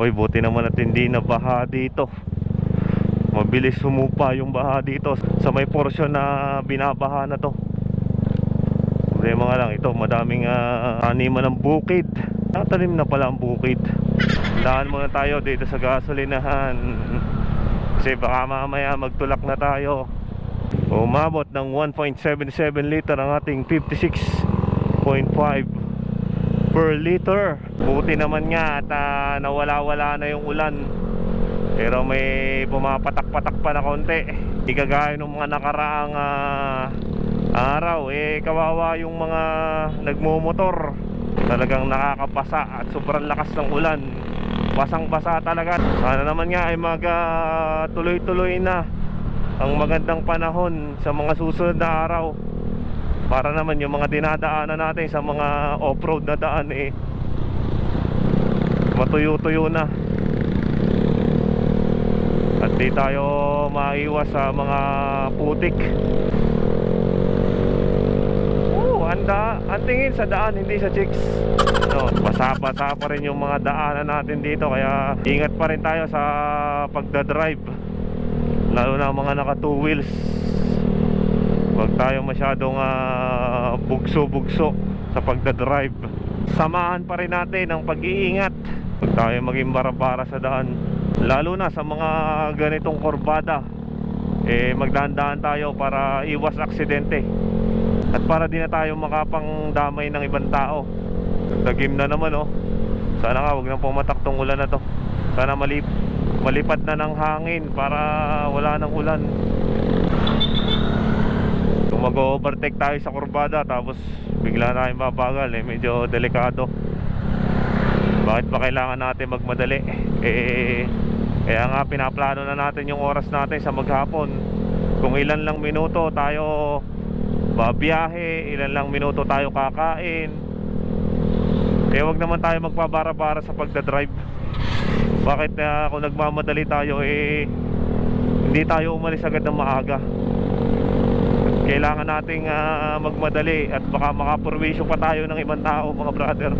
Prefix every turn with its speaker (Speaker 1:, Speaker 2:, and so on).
Speaker 1: Oy, buti naman at hindi na baha dito. Mabilis sumupa yung baha dito sa may portion na binabaha na to. Problema nga lang ito, madaming ah, animan ng bukid. Natanim na pala ang bukid. Daan muna tayo dito sa gasolinahan. Kasi baka mamaya magtulak na tayo. Umabot ng 1.77 liter ang ating 56.5 per liter. Buti naman nga at ah, nawala-wala na yung ulan. Pero may pumapatak-patak pa na konti. Hindi ng mga nakaraang ah, araw. Eh, kawawa yung mga nagmumotor. Talagang nakakapasa at sobrang lakas ng ulan. Basang-basa talaga. Sana naman nga ay mag ah, tuloy-tuloy na ang magandang panahon sa mga susunod na araw para naman yung mga dinadaanan natin sa mga off-road na daan eh matuyo-tuyo na. At di tayo maiwas sa mga putik. Oo, anda, ang tingin sa daan, hindi sa chicks. No, basa-basa pa rin yung mga daanan natin dito kaya ingat pa rin tayo sa pagdadrive. Lalo na mga naka two wheels. Huwag tayo masyadong ah, bugso-bugso sa pagdadrive. Samahan pa rin natin ang pag-iingat. Huwag tayo maging barabara sa daan. Lalo na sa mga ganitong korbada. Eh, magdahan-dahan tayo para iwas aksidente. At para di na tayo makapang damay ng ibang tao. Nagim na naman oh. Sana nga huwag na pumatak tong ulan na to. Sana malip malipad na ng hangin para wala ng ulan. Kung mag-overtake tayo sa kurbada tapos bigla na tayong babagal eh medyo delikado. Bakit ba kailangan natin magmadali? Eh kaya nga pinaplano na natin yung oras natin sa maghapon. Kung ilan lang minuto tayo babiyahe, ilan lang minuto tayo kakain. Eh wag naman tayo magpabara-bara sa pagdadrive. Bakit na kung nagmamadali tayo eh hindi tayo umalis agad ng maaga kailangan nating ah, magmadali at baka makapurwisyo pa tayo ng ibang tao mga brother